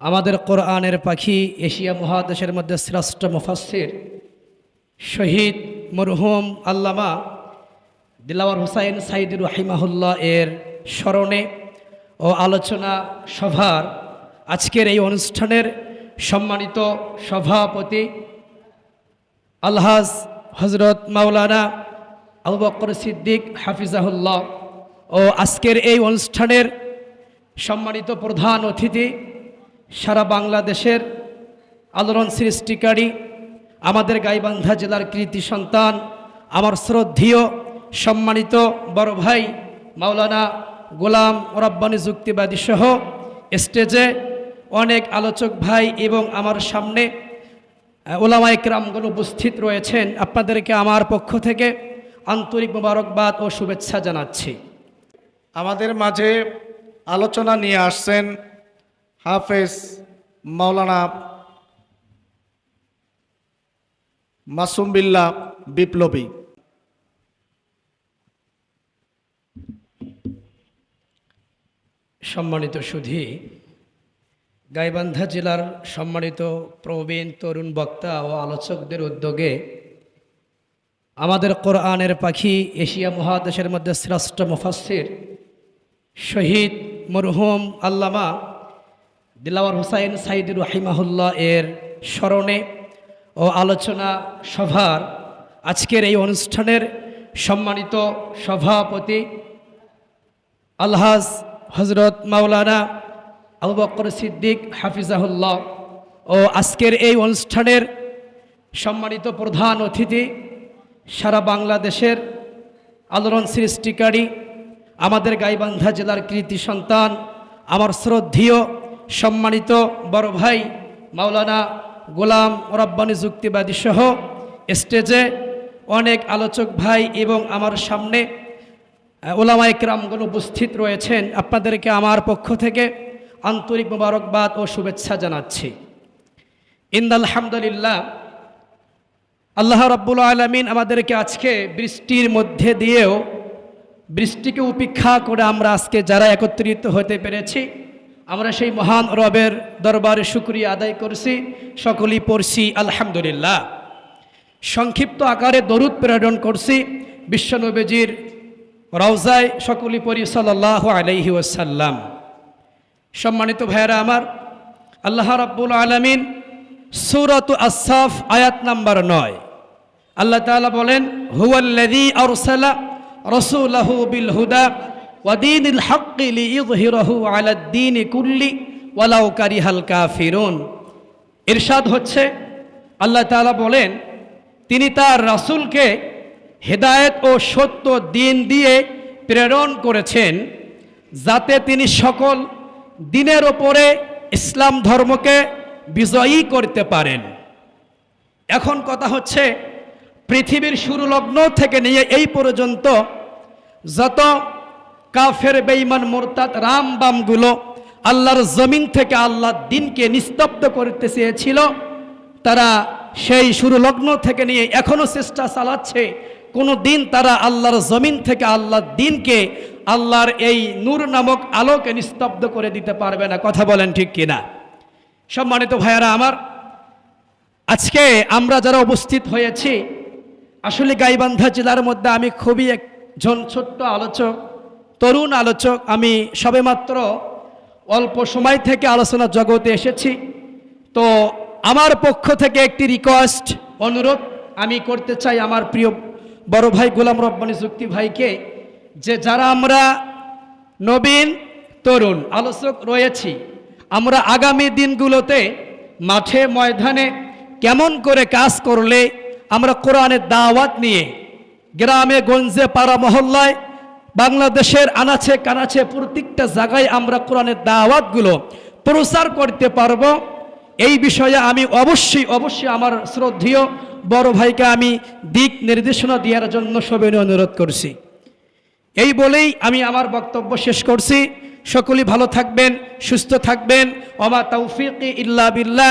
আমাদের কোরআনের পাখি এশিয়া মহাদেশের মধ্যে শ্রেষ্ঠ মুফাসির শহীদ মরহুম আল্লামা দিলাওয়ার হুসাইন সাইদুর রাহিমাহুল্লাহ এর স্মরণে ও আলোচনা সভার আজকের এই অনুষ্ঠানের সম্মানিত সভাপতি আলহাজ হজরত মাওলানা আবু বকর সিদ্দিক হাফিজাহুল্লাহ ও আজকের এই অনুষ্ঠানের সম্মানিত প্রধান অতিথি সারা বাংলাদেশের আলোড়ন সৃষ্টিকারী, আমাদের গাইবান্ধা জেলার কৃতি সন্তান, আমার শ্রদ্ধীয়, সম্মানিত বড় ভাই মাওলানা গোলাম রব্বানি যুক্তিবাদী সহ স্টেজে অনেক আলোচক ভাই এবং আমার সামনে ওলামাই ক্রামগণ উপস্থিত রয়েছেন। আপনাদেরকে আমার পক্ষ থেকে আন্তরিক মোবারকবাদ ও শুভেচ্ছা জানাচ্ছি। আমাদের মাঝে আলোচনা নিয়ে আসছেন হাফেজ মাওলানা মাসুম বিল্লা বিপ্লবী। সম্মানিত সুধী, গাইবান্ধা জেলার সম্মানিত প্রবীণ তরুণ বক্তা ও আলোচকদের উদ্যোগে আমাদের কোরআনের পাখি এশিয়া মহাদেশের মধ্যে শ্রেষ্ঠ মুফাসির শহীদ মরহুম আল্লামা দিলাওয়ার হুসাইন সাইদুর রাহিমাহুল্লাহ এর স্মরণে ও আলোচনা সভার আজকের এই অনুষ্ঠানের সম্মানিত সভাপতি আলহাজ হজরত মাওলানা আবু বকর সিদ্দিক হাফিজাহুল্লাহ ও আজকের এই অনুষ্ঠানের সম্মানিত প্রধান অতিথি সারা বাংলাদেশের আলোড়ন সৃষ্টিকারী আমাদের গাইবান্ধা জেলার কৃতি সন্তান, আমার শ্রদ্ধীয় সম্মানিত বড় ভাই মাওলানা গোলাম রব্বানি যুক্তিবাদী সহ স্টেজে অনেক আলোচক ভাই এবং আমার সামনে ওলামাই ক্রামগণ উপস্থিত রয়েছেন। আপনাদেরকে আমার পক্ষ থেকে আন্তরিক মোবারকবাদ ও শুভেচ্ছা জানাচ্ছি। ইন্দাল হামদুলিল্লাহ, আল্লাহ রব্বুল আলমিন আমাদেরকে আজকে বৃষ্টির মধ্যে দিয়েও বৃষ্টিকে উপেক্ষা করে আমরা আজকে যারা একত্রিত হতে পেরেছি আমরা সেই মহান রবের দরবারে শুক্রিয়া আদায় করছি, সকলেই পড়ছি, আলহামদুলিল্লাহ। সংক্ষিপ্ত আকারে দরুদ প্রেরণ করছি, বিশ্বনবীজির রওজায় সকলি পরি সাল্লাহ আলাইহি ওয়াসাল্লাম। সম্মানিত ভাইয়েরা আমার, আল্লাহ রাব্বুল আলমিন সুরত আসাফ আয়াত নাম্বার নয়। আল্লাহ তাআলা বলেন, হুয়াল্লাযী আরসালা রাসূলাহু বিল হুদা ওয়া দীনিল হাক্কি লিইযহিরাহু আলাদ দীনি কুল্লি ওয়ালাউ কারিহাল কাফিরুন। ইরশাদ হচ্ছে, আল্লাহ তাআলা বলেন, তিনি তার রাসূলকে হেদায়েত ও সত্য দিন দিয়ে প্রেরণ করেছেন, যাতে তিনি সকল দিনের ওপরে ইসলাম ধর্মকে বিজয়ী করতে পারেন। এখন কথা হচ্ছে, পৃথিবীর শুরু লগ্ন থেকে নিয়ে এই পর্যন্ত যত কাফের বেঈমান মোরতাদ রাম বামগুলো আল্লাহর জমিন থেকে আল্লাহর দিনকে নিস্তব্ধ করতে চেয়েছিল। তারা সেই শুরু লগ্ন থেকে নিয়ে এখনও চেষ্টা চালাচ্ছে। কোনো দিন তারা আল্লাহর জমিন থেকে আল্লাহর দিনকে আল্লাহর এই নূর নামক আলোকে নিস্তব্ধ করে দিতে পারবে না। কথা বলেন ঠিক কিনা? সম্মানিত ভাইয়ারা আমার, আজকে আমরা যারা উপস্থিত হয়েছি, আসলে গাইবান্ধা জেলার মধ্যে আমি খুবই একজন ছোট্ট আলোচক। তরুণ আলোচক, আমি সবেমাত্র অল্প সময় থেকে আলোচনা জগতে এসেছি। তো আমার পক্ষ থেকে একটি রিকোয়েস্ট অনুরোধ, আমি করতে চাই আমার প্রিয় বড় ভাই গোলাম রব্বানি যুক্তি ভাইকে যে যারা আমরা নবীন, তরুণ আলোচক রয়েছি, আমরা আগামী দিনগুলোতে মাঠে, ময়দানে কেমন করে কাজ করলে আমরা কোরআনের দাওয়াত নিয়ে গ্রামে, গঞ্জে, পাড়া মহল্লায় বাংলাদেশের আনাচে কানাচে প্রত্যেকটা জায়গায় আমরা কোরআনের দাওয়াতগুলো প্রচার করতে পারব। এই বিষয়ে আমি অবশ্যই অবশ্যই আমার শ্রদ্ধেয় বড় ভাইকে আমি দিক নির্দেশনা দেওয়ার জন্য সবিনয় অনুরোধ করছি। এই বলেই আমি আমার বক্তব্য শেষ করছি। সকলেই ভালো থাকবেন, সুস্থ থাকবেন। অমা তৌফিক ইল্লা বিল্লাহ।